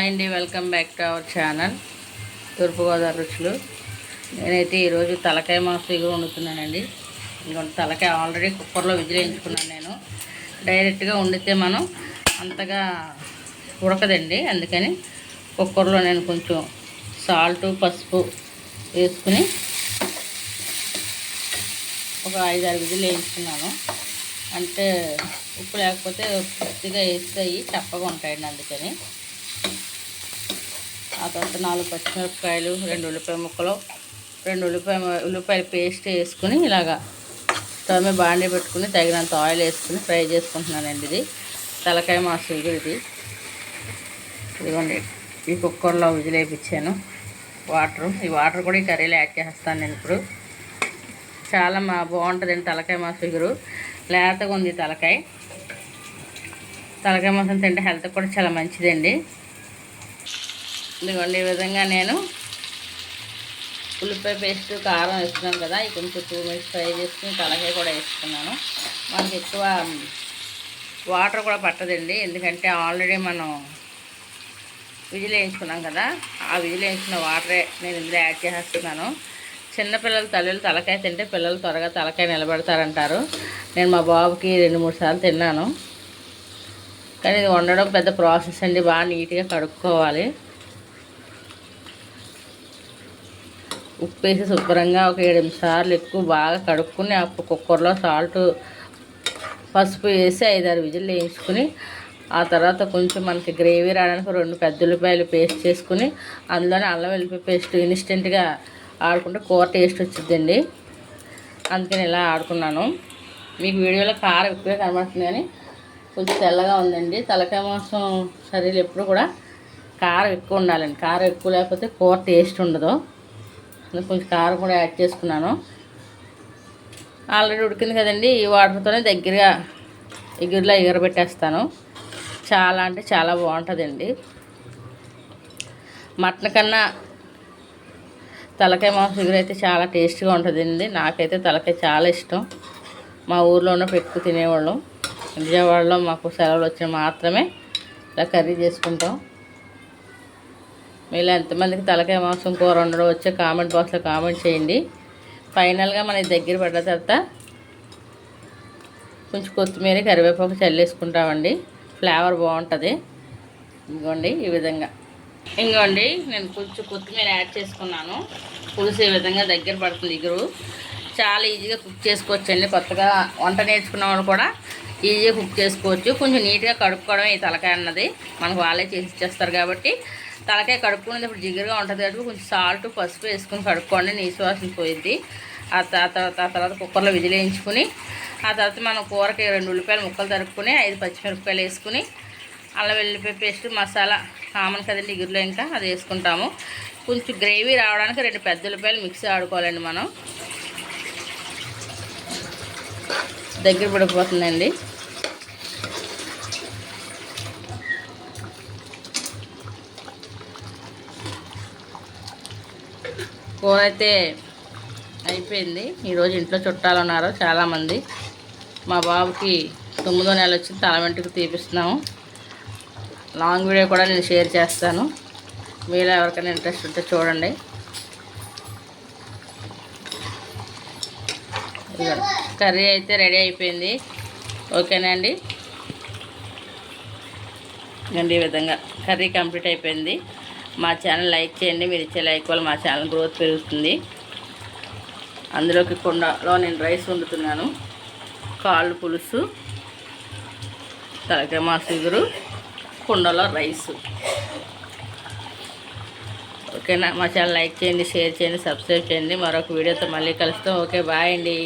Hi అండి welcome back to our channel. Thurpu Godavari రుచులు. నేనైతే ఈరోజు తలకాయ మాసం ఇగురు వండుతున్నానండి. ఇంకొంత తలకాయ ఆల్రెడీ కుక్కర్లో విజిలించుకున్నాను నేను. డైరెక్ట్గా వండితే మనం అంతగా ఉడకదండి అందుకని కుక్కర్లో నేను కొంచెం సాల్ట్ పసుపు వేసుకుని ఒక ఐదు ఆరు విధులు వేయించుకున్నాను. అంటే ఉప్పు లేకపోతే పూర్తిగా వేస్తాయి చప్పగా ఉంటాయండి అందుకని. ఆ తర్వాత నాలుగు పచ్చిమిరపకాయలు రెండు ఉల్లిపాయ ముక్కలు రెండు ఉల్లిపాయ ఉల్లిపాయల పేస్ట్ వేసుకుని ఇలాగా స్టవ్ మీద బాండీ పెట్టుకుని తగినంత ఆయిల్ వేసుకుని ఫ్రై చేసుకుంటున్నానండి ఇది. తలకాయ మాసం ఇది ఇదిగోండి ఈ కుక్కర్లో విజిలేపించాను వాటర్ ఈ వాటర్ కూడా ఈ కర్రీలో యాడ్ చేస్తాను నేను ఇప్పుడు. చాలా మా బాగుంటుందండి తలకాయ మాసం ఫిగరు లేతగా ఉంది తలకాయ. తలకాయ మాసం తింటే హెల్త్ కూడా చాలా మంచిదండి. ఇదిగోండి ఈ విధంగా నేను ఉల్లిపాయ పేస్ట్ కారం వేస్తున్నాను కదా ఇది కొంచెం టూ మినిట్స్ ఫ్రై చేసుకుని తలకాయ కూడా వేసుకున్నాను. మనకి ఎక్కువ వాటర్ కూడా పట్టదండి ఎందుకంటే ఆల్రెడీ మనం విజిల్ వేయించుకున్నాం కదా ఆ విజిల్ వేయించిన వాటరే నేను ఇందులో యాడ్ చేసేస్తున్నాను. చిన్నపిల్లల తల్లులు తలకాయ తింటే పిల్లలు త్వరగా తలకాయ నిలబెడతారంటారు. నేను మా బాబుకి రెండు మూడు సార్లు తిన్నాను. కానీ ఇది వండడం పెద్ద ప్రాసెస్ అండి బాగా నీట్గా కడుక్కోవాలి. ఉప్పు వేసి శుభ్రంగా ఒక ఏడు సార్లు ఎక్కువ బాగా కడుక్కుని అప్పుడు కుక్కర్లో సాల్ట్ పసుపు వేసి ఐదారు విజిల్లు వేయించుకుని ఆ తర్వాత కొంచెం మనకి గ్రేవీ రావడానికి రెండు పెద్ద ఉల్లిపాయలు పేస్ట్ చేసుకుని అందులోనే అల్లం వెల్లిపాయ పేస్ట్ ఇన్స్టెంట్గా ఆడుకుంటే కూర టేస్ట్ వచ్చిందండి అందుకని ఇలా ఆడుకున్నాను. మీకు వీడియోలో కారం ఎక్కువే కనబడుతుంది కానీ కొంచెం తెల్లగా ఉందండి. తలకాయ మాంసం సరేలు ఎప్పుడు కూడా కారం ఎక్కువ ఉండాలండి. కారం ఎక్కువ లేకపోతే కూర టేస్ట్ ఉండదు. కొంచెం కారం కూడా యాడ్ చేసుకున్నాను. ఆల్రెడీ ఉడికింది కదండి ఈ వాటర్తోనే దగ్గరగా ఎగురులా ఎగరబెట్టేస్తాను. చాలా అంటే చాలా బాగుంటుందండి. మటన్ కన్నా తలకాయ మాంసం ఎగురు అయితే చాలా టేస్ట్గా ఉంటుందండి. నాకైతే తలకాయ చాలా ఇష్టం. మా ఊర్లోనే పెట్టుకు తినేవాళ్ళం. విజయవాడలో మాకు సెలవులు వచ్చిన మాత్రమే ఇలా కర్రీ చేసుకుంటాం. మీరు ఎంతమందికి తలకాయ మాంసం కూర ఉండడం వచ్చే కామెంట్ బాక్స్లో కామెంట్ చేయండి. ఫైనల్గా మనకి దగ్గర పడ్డ తర్వాత కొంచెం కొత్తిమీర కరివేపాకు చల్లేసుకుంటామండి. ఫ్లేవర్ బాగుంటుంది. ఇంకోండి ఈ విధంగా. ఇంకోండి నేను కొంచెం కొత్తిమీర యాడ్ చేసుకున్నాను. పులుసు ఈ విధంగా దగ్గర పడుతుంది ఇగురు చాలా ఈజీగా కుక్ చేసుకోవచ్చండి. కొత్తగా వంట నేర్చుకున్న వాళ్ళు కూడా ఈజీగా కుక్ చేసుకోవచ్చు. కొంచెం నీట్గా కడుక్కోవడం ఈ తలకాయ అన్నది. మనకు వాళ్ళే చేసి ఇచ్చేస్తారు కాబట్టి తలకాయ కడుక్కునేది ఇప్పుడు జిగురుగా ఉంటుంది కాబట్టి కొంచెం సాల్ట్ పసుపు వేసుకుని కడుక్కోండి నీసు వాసన పోయింది ఆ తర్వాత ఆ తర్వాత కుక్కర్లో విజిలేయించుకుని ఆ తర్వాత మనం కూరకి రెండు ఉల్లిపాయలు ముక్కలు తరుపుకొని ఐదు పచ్చిమిరపకాయలు వేసుకుని అల్లం వెల్లిపాయ పేస్ట్ మసాలా కామన్ కదండి ఇగురులో ఇంకా అది వేసుకుంటాము. కొంచెం గ్రేవీ రావడానికి రెండు పెద్ద ఉల్లిపాయలు మిక్సీ ఆడుకోవాలండి మనం. దగ్గర పడిపోతుందండి. కూర అయితే అయిపోయింది. ఈరోజు ఇంట్లో చుట్టాలు ఉన్నారు చాలామంది. మా బాబుకి తొమ్మిదో నెల వచ్చి తల వెంటకు తీపిస్తున్నాము. లాంగ్ వీడియో కూడా నేను షేర్ చేస్తాను. మీలో ఎవరికైనా ఇంట్రెస్ట్ ఉంటే చూడండి. కర్రీ అయితే రెడీ అయిపోయింది. ఓకేనా అండి ఈ విధంగా కర్రీ కంప్లీట్ అయిపోయింది. మా ఛానల్ లైక్ చేయండి. మీరు ఇచ్చే లైక్ వల్ల మా ఛానల్ గ్రోత్ పెరుగుతుంది. అందులోకి కొండలో నేను రైస్ వండుతున్నాను. కాళ్ళు పులుసు తలకాయ మాసుగురు కుండలో రైస్ ఓకేనా మా ఛానల్ లైక్ చేయండి షేర్ చేయండి సబ్స్క్రైబ్ చేయండి. మరొక వీడియోతో మళ్ళీ కలుస్తాం. ఓకే బాయ్ అండి.